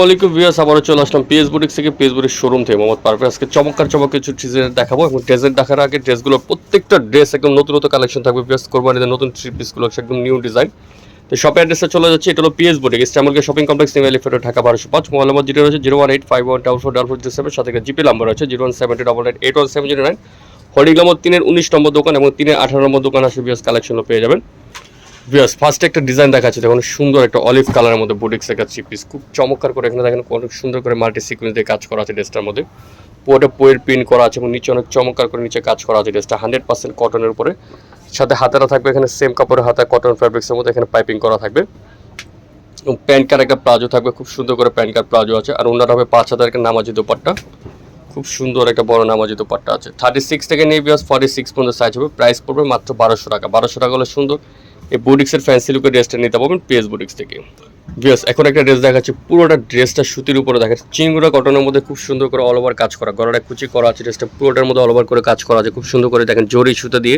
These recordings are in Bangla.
ওয়ালাইকুম ভিউয়ার্স, আবারও চলে আসলাম পিএস বুটিক্স থেকে, পিএস বুটিক্স শোরুম থেকে। মোহাম্মদ পারভেজ, আজকে চমৎকার চমক কিছু ড্রেসের দেখাবো এবং ড্রেসের দেখার আগে ড্রেসগুলো প্রত্যেকটা ড্রেস একদম নতুন নতুন কালেকশন থাকবে। ভিউয়ার্স কোরবানিদের নতুন থ্রি পিসগুলো একদম নিউ ডিজাইন তো শপে অ্যাড্রেসে চলে যাচ্ছে, এটা হলো PS boutique ইস্টামলকে shopping complex New Elephant Dhaka বারোশো পাঁচ মোবাইল নম্বর যেটা রয়েছে zero one eight five one double four double four zero seven সাথে জিপি নাম্বার আছে zero one seven double eight eight one seven zero nine হরিগ্রামর তিনের উনিশ নম্বর দোকান এবং তিনের আঠারো নম্বর দোকান আসে ভিউয়ার্স কালেকশনও পেয়ে যাবেন। ভিউয়ার্স ফার্স্টে একটা ডিজাইন দেখাচ্ছে, দেখুন, সুন্দর একটা অলিভ কালারের মধ্যে বুটিক্স একটা থ্রি পিস খুব চমৎকার করে এখানে দেখেন, অনেক সুন্দর করে মাল্টি সিকুয়েন্স দিয়ে কাজ করা আছে ড্রেসটার মধ্যে। পুরোটা পোয়ের প্রিন্ট করা আছে এবং নিচে অনেক চমৎকার করে নিচে কাজ করা আছে ড্রেসটা হান্ড্রেড পার্সেন্ট কটনের উপরে। সাথে হাতারা থাকবে এখানে সেম কাপড়ের হাতা কটন ফ্যাব্রিক্সের মধ্যে এখানে পাইপিং করা থাকবে। এবং প্যান্ট কার একটা প্লাজো থাকবে, খুব সুন্দর করে প্যান্ট কার প্লাজো আছে। আর ওনার হবে পাঁচ হাজার একটা নামাজি দোপাট্টা। খুব সুন্দর একটা বড় নামাজি দোপাট্টা আছে। থার্টি সিক্স থেকে নিয়ে বিয়াস ফর্টি সিক্স পর্যন্ত সাইজ হবে প্রাইস পড়বে মাত্র বারোশো টাকা। বারোশো টাকা হলে সুন্দর। এই বুটিক্সের ফ্যান্সি লুকের ড্রেসটা নিতে পারবেন পিএস বুটিক্স থেকে। বিয়াস এখন একটা ড্রেস দেখাচ্ছি, পুরোটা ড্রেসটা সুতির উপরে দেখাচ্ছে চিংড়া কটনের মধ্যে খুব সুন্দর করে অল ওভার কাজ করা গলাটা কুচি করা আছে ড্রেসটা পুরোটার মধ্যে অল ওভার করে কাজ করা আছে, খুব সুন্দর করে দেখেন, জরি সুতা দিয়ে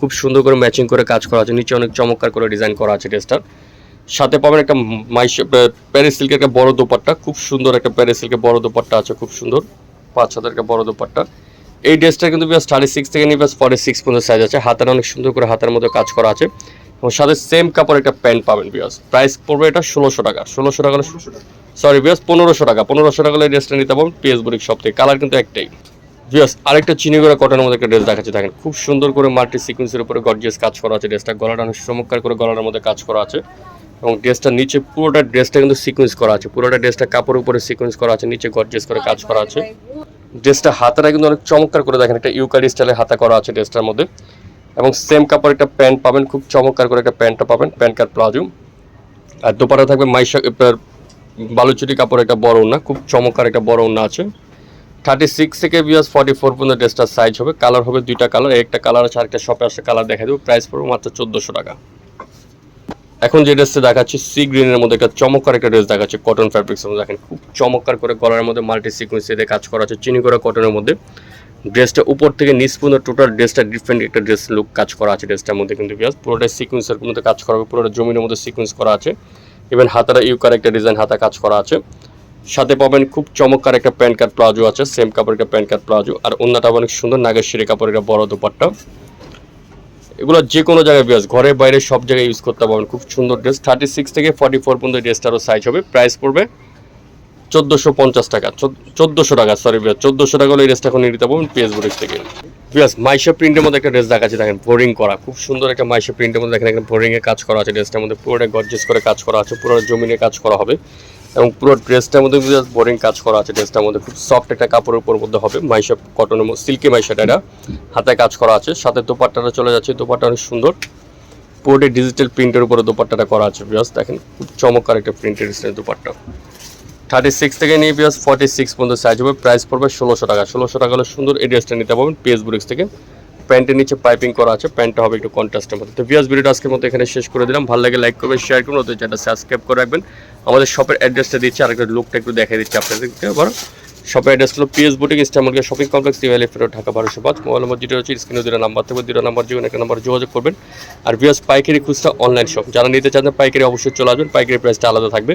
খুব সুন্দর করে ম্যাচিং করে কাজ করা আছে, নিচে অনেক চমৎকার করে ডিজাইন করা আছে ড্রেসটার সাথে পাবেন একটা মাইশ প্যারিস সিল্কের একটা বড় দোপাট্টা, খুব সুন্দর একটা প্যারিস সিল্কের বড় দোপাট্টা আছে, খুব সুন্দর, পাঁচ হাজার একটা বড় দোপাট্টা। এই ড্রেসটা কিন্তু বিয়াস থার্টি সিক্স থেকে নিয়ে বিয়াস ফর্টি সিক্স পর্যন্ত সাইজ আছে, হাতের অনেক সুন্দর করে হাতের মধ্যে কাজ করা আছে। এবং সাথে সেম কাপড় একটা প্যান্ট পাবেন বিয়াস প্রাইস পড়বে এটা ষোলোশো টাকা ষোলোশো টাকা সরি বিয়াস পনেরোশো টাকা পনেরোশো টাকা হলে এই ড্রেসটা নিতে পারবেন পিএস বুড়িক সব থেকে। কালার কিন্তু একটাই। বিয়াস আরেকটা চিনি করে কটনের মধ্যে একটা ড্রেস দেখাচ্ছে দেখেন। খুব সুন্দর করে মাল্টি সিকুয়েন্সের উপরে গর্জিয়াস কাজ করা আছে ড্রেসটা গলাটা অনেক চমৎকার করে গলার মধ্যে কাজ করা আছে। এবং ড্রেসটার নিচে পুরোটা ড্রেসটা কিন্তু সিকুয়েন্স করা আছে। পুরোটা ড্রেসটা কাপড়ের উপরে সিকুয়েন্স করা আছে নিচে গর্জিয়াস করে কাজ করা আছে। ড্রেসটা হাতাটা কিন্তু অনেক চমৎকার করে দেখেন একটা ইউকারি স্টাইলে হাতা করা আছে ড্রেসটার মধ্যে। এবং সেম কাপড় একটা প্যান্ট পাবেন, খুব চমৎকার করে একটা প্যান্টটা পাবেন প্যান্ট কার প্লাজো আর দোপাটা থাকবে মাইশা বালুচুরি কাপড় একটা বড় ওনা খুব চমৎকার একটা বড় ওনা আছে। থার্টি সিক্স থেকে বিয়াস ফর্টি ফোর পর্যন্ত ড্রেসটার সাইজ হবে কালার হবে দুইটা কালার একটা কালার আছে, আরেকটা শপে আসে কালার দেখা দেবো প্রাইস পড়বে মাত্র চোদ্দোশো টাকা। এখন যে ড্রেসটা দেখাচ্ছি সি গ্রিনের মধ্যে একটা চমৎকার একটা ড্রেস দেখাচ্ছে কটন ফ্যাব্রিক্সের মধ্যে। দেখেন, খুব চমৎকার করে গলার মধ্যে মাল্টি সিকুয়েন্স দিয়ে কাজ করা আছে, চিনি করা কটনের মধ্যে। ড্রেসটা উপর থেকে নিচ পর্যন্ত টোটাল ড্রেসটা ডিফারেন্ট একটা ড্রেস লুক কাজ করা আছে ড্রেসটার মধ্যে কিন্তু বিয়াস পুরোটা সিকুয়েন্সের মধ্যে কাজ করা হবে, পুরোটা জমিনের মধ্যে সিকুয়েন্স করা আছে। ইভেন হাতারা ইউকার একটা ডিজাইন হাতা কাজ করা আছে। সাথে পাবেন খুব চমৎকার একটা প্যান্ট কার্ড প্লাজো আছে সেম কাপড়ের একটা প্যান্ট কার্ড প্লাজো। আর অন্যটা অনেক সুন্দর নাগেশ্বরী কাপড়ের একটা বড় দুপাট্টা। এগুলো যে কোনো জায়গায় বিয়াস ঘরে বাইরে সব জায়গায় ইউজ করতে পারবেন। খুব সুন্দর ড্রেস থার্টি সিক্স থেকে ফর্টি ফোর পর্যন্ত ড্রেসটারও সাইজ হবে। প্রাইস পড়বে চোদ্দোশো পঞ্চাশ টাকা চোদ্দোশো টাকা সরি বিয়াস চোদ্দোশো টাকা হলে এই ড্রেসটা এখন নিতে পারবেন পিএস বুটিক্স থেকে। বিয়াস মাইশা প্রিন্টের মধ্যে একটা ড্রেস দেখাচ্ছে, দেখেন বোরিং করা, খুব সুন্দর একটা মাইশা প্রিন্টের মধ্যে দেখেন একটা বোরিংয়ে কাজ করা আছে ড্রেসটার মধ্যে, পুরোটা গর্জেস করে কাজ করা আছে, পুরো জমিনে কাজ করা হবে। এবং পুরো ড্রেসটার মধ্যে বোরিং কাজ করা আছে ড্রেসটার মধ্যে, খুব সফট একটা কাপড়ের উপর মধ্যে হবে, মাইশা কটনের সিল্কি মাইশাটা হাতে কাজ করা আছে, সাথে দোপাট্টাটা চলে যাচ্ছে, দোপাট্টা অনেক সুন্দর। পুরোটা ডিজিটাল প্রিন্টের উপরে দোপাট্টাটা করা আছে বিয়াস দেখেন, খুব চমৎকার একটা প্রিন্টের দোপাট্টা। থার্টি সিক্স থেকে নিয়ে বিয়াস ফর্টি সিক্স পর্যন্ত সাইজ হবে। প্রাইস পড়বে ষোলোশো টাকা। ষোলোশো টাকা হলে সুন্দর এই ড্রেসটা নিতে পারবেন পেস বুরিক্স থেকে। প্যান্টের নিচে পাইপিং করা আছে। প্যান্টটা হবে একটু কন্ট্রাস্টের মধ্যে। তো বিয়াস ভিডিওটা আজকের মতো এখানে শেষ করে দিলাম। ভালো লাগে লাইক করবেন শেয়ার করুন ওদের চ্যানেলটা সাবস্ক্রাইব করে রাখবেন। আমাদের শপের অ্যাড্রেসটা দিচ্ছি আর একটা লুকটা একটু দেখাই দিচ্ছি আপনাদেরকে। আবার শপের অ্যাড্রেস হলো পিএস বুটিং ইস্টামলকে শপিং কমপ্লেক্স টিভেলি ফেরত ঢাকা, বারোশো পাঁচ। মোবাইল নম্বর যেটা হচ্ছে স্ক্রিনে দুটো নাম্বার থাকবে। দুটো নাম্বার জীবন একটা নাম্বার যোগাযোগ করবেন। আর বিয়াস পাইকারি খুচরা অনলাইন শপ যারা নিতে চান পাইকারি অবশ্যই চলে আসবেন। পাইকারি প্রাইসটা আলাদা থাকবে।